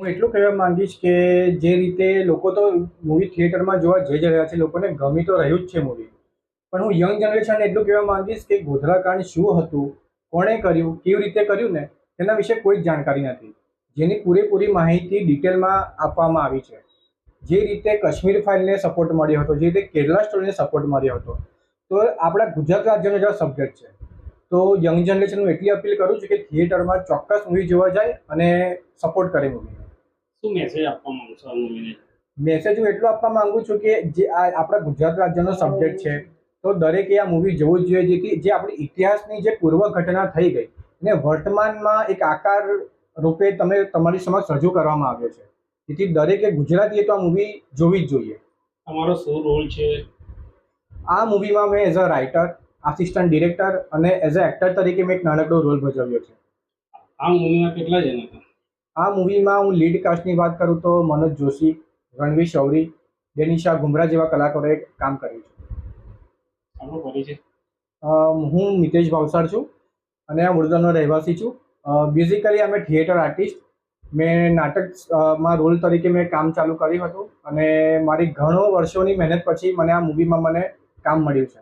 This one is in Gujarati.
હું એટલું કહેવા માંગીશ કે જે રીતે લોકો તો મૂવી થિયેટરમાં જોવા જઈ રહ્યા છે, લોકોને ગમી તો રહ્યું જ છે મૂવી પણ હું યંગ જનરેશનને એટલું કહેવા માંગીશ કે ગોધરાકાંડ શું હતું, કોણે કર્યું, કેવી રીતે કર્યું ને, તેના વિશે કોઈ જ જાણકારી નથી. જેની પૂરેપૂરી માહિતી ડિટેલમાં આપવામાં આવી છે. જે રીતે કાશ્મીર ફાઇલને સપોર્ટ મળ્યો હતો, જે રીતે કેરલા સ્ટોરીને સપોર્ટ મળ્યો હતો, તો આપણા ગુજરાત રાજ્યનો જ સબ્જેક્ટ છે. તો યંગ જનરેશન હું એટલી અપીલ કરું છું કે થિયેટરમાં ચોક્કસ મૂવી જોવા જાય અને સપોર્ટ કરે મૂવીને શું મેસેજ આપવા માંગશો આ મૂવીને મેસેજ હું એટલું આપવા માંગુ છું કે જે આ આપણા ગુજરાત રાજ્યનો સબ્જેક્ટ છે તો દરેકે આ મૂવી જોવું જ જોઈએ જેથી જે આપણી ઇતિહાસની જે પૂર્વ ઘટના થઈ ગઈ ને વર્તમાનમાં એક આકાર રૂપે તમે તમારી સમક્ષ રજૂ કરવામાં આવ્યો છે. જેથી દરેકે ગુજરાતીએ તો આ મૂવી જોવી જ જોઈએ. તમારો શું રોલ છે? આ મૂવીમાં મેં as a writer assistant director અને એઝ અ એક્ટર તરીકે મેં એક નાનકડો રોલ ભજવ્યો છે. આ મૂવીમાં કેટલા જણા હતા? આ મૂવીમાં હું લીડ કાસ્ટની વાત કરું તો મનોજ જોશી રણવીર શૌરી ડેનિશા ગુમરા જેવા કલાકારોએ કામ કર્યું છે. હું મિતેશ ભાવસાર છું અને આ વડોદરાનો રહેવાસી છું. બેઝિકલી અમે થિયેટર આર્ટિસ્ટ મેં નાટકમાં રોલ તરીકે મેં કામ ચાલુ કર્યું હતું અને મારી ઘણો વર્ષોની મહેનત પછી મને આ મૂવીમાં મને કામ મળ્યું છે.